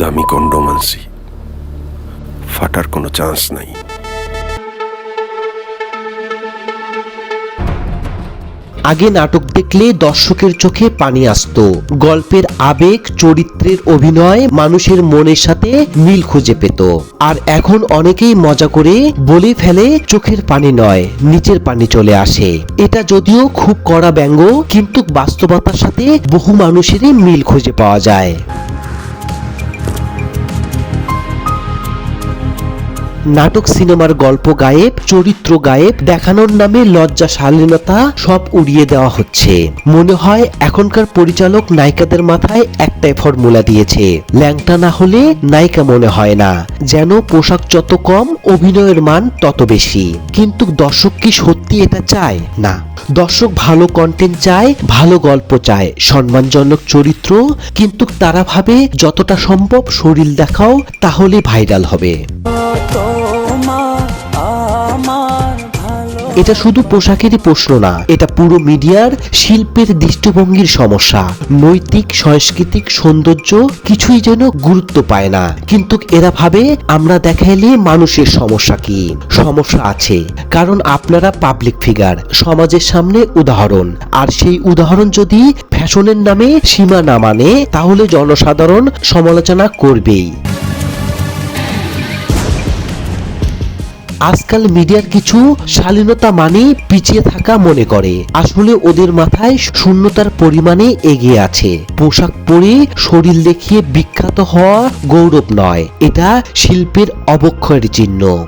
দামি কন্ডম আনছি। ফাটার কোনো চান্স নাই। আগে নাটক দেখলে দর্শকের চোখে পানি আসতো। গল্পের আবেগ, চরিত্রের অভিনয় মানুষের মনের সাথে মিল খুঁজে পেত। আর এখন অনেকেই মজা করে বলে ফেলে চোখের পানি নয়, নিচের পানি চলে আসে। এটা যদিও খুব কড়া ব্যঙ্গ, কিন্তু বাস্তবতার সাথে বহু মানুষেরই মিল খুঁজে পাওয়া যায়। নাটক, সিনেমার গল্প গায়েব, চরিত্র গায়েব, দেখানোর নামে লজ্জা, শালীনতা সব উড়িয়ে দেওয়া হচ্ছে। মনে হয় এখনকার পরিচালক নায়িকাদের মাথায় একটাই ফর্মুলা দিয়েছে, ল্যাংটা না হলে নায়িকা মনে হয় না। যেন পোশাক যত কম, অভিনয়ের মান তত বেশি। কিন্তু দর্শক কি সত্যি এটা চায়? না। দর্শক ভালো কন্টেন্ট চায়, ভালো গল্প চায়, সম্মানজনক চরিত্র, কিন্তু তারা ভাবে যতটা সম্ভব শরীর দেখাও, তাহলে ভাইরাল হবে। এটা শুধু পোশাকেরই প্রশ্ন না, এটা পুরো মিডিয়ার শিল্পের দৃষ্টিভঙ্গির সমস্যা। নৈতিক, সাংস্কৃতিক সৌন্দর্য কিছুই যেন গুরুত্ব পায় না। কিন্তু এরা ভাবে, আমরা দেখাইলে মানুষের সমস্যা কি? সমস্যা আছে। কারণ আপনারা পাবলিক ফিগার সমাজের সামনে উদাহরণ। আর সেই উদাহরণ যদি ফ্যাশনের নামে সীমা না মানে তাহলে জনসাধারণ সমালোচনা করবেই। আজকাল মিডিয়ার কিছু শালীনতা মানে পিছিয়ে থাকা মনে করে। আসলে ওদের মাথায় শূন্যতার পরিমাণে এগিয়ে আছে। পোশাক পরে শরীর দেখিয়ে বিখ্যাত হওয়া গৌরব নয়। এটা শিল্পের অবক্ষয়ের চিহ্ন।